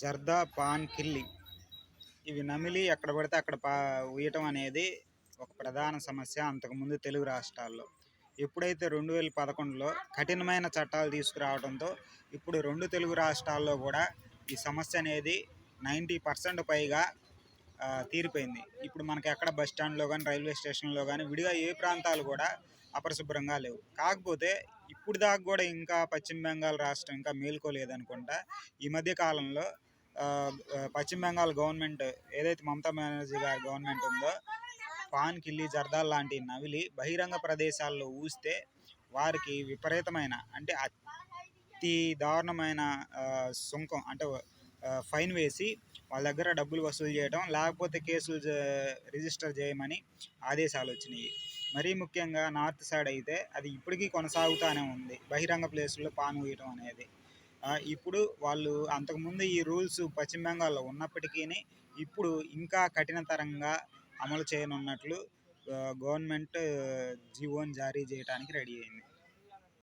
Zarda pan కిల్లి. ఇవి నమిలి ఎక్కడ పడితే అక్కడ పా ఉయ్యటం అనేది ఒక ప్రధాన సమస్య అంతకుముందు తెలుగు రాష్ట్రాల్లో. ఎప్పుడైతే రెండు వేల పదకొండులో కఠినమైన చట్టాలు తీసుకురావడంతో ఇప్పుడు రెండు తెలుగు రాష్ట్రాల్లో కూడా ఈ సమస్య అనేది నైంటీ పర్సెంట్ పైగా తీరిపోయింది. ఇప్పుడు మనకి ఎక్కడ బస్ స్టాండ్లో కానీ రైల్వే స్టేషన్లో కానీ విడిగా ఏ ప్రాంతాలు కూడా అపరిశుభ్రంగా లేవు. కాకపోతే ఇప్పుడు దాకా కూడా ఇంకా పశ్చిమ బెంగాల్ రాష్ట్రం ఇంకా మేల్కోలేదనుకుంటా. ఈ మధ్య కాలంలో పశ్చిమ బెంగాల్ గవర్నమెంట్ ఏదైతే మమతా బెనర్జీ గారి గవర్నమెంట్ ఉందో పాన్ కిల్లి జర్దాల్ లాంటి నవిలి బహిరంగ ప్రదేశాల్లో ఊస్తే వారికి విపరీతమైన అంటే అతి దారుణమైన సుంకం అంటే ఫైన్ వేసి వాళ్ళ దగ్గర డబ్బులు వసూలు చేయడం లేకపోతే కేసులు రిజిస్టర్ చేయమని ఆదేశాలు వచ్చినాయి. మరీ ముఖ్యంగా నార్త్ సైడ్ అయితే అది ఇప్పటికీ కొనసాగుతూనే ఉంది. బహిరంగ ప్లేసుల్లో పాన్ ఊయటం అనేది ఇప్పుడు వాళ్ళు అంతకుముందు ఈ రూల్స్ పశ్చిమ బెంగాల్లో ఉన్నప్పటికీ ఇప్పుడు ఇంకా కఠినతరంగా అమలు చేయనున్నట్లు గవర్నమెంట్ జీవోని జారీ చేయడానికి రెడీ అయింది.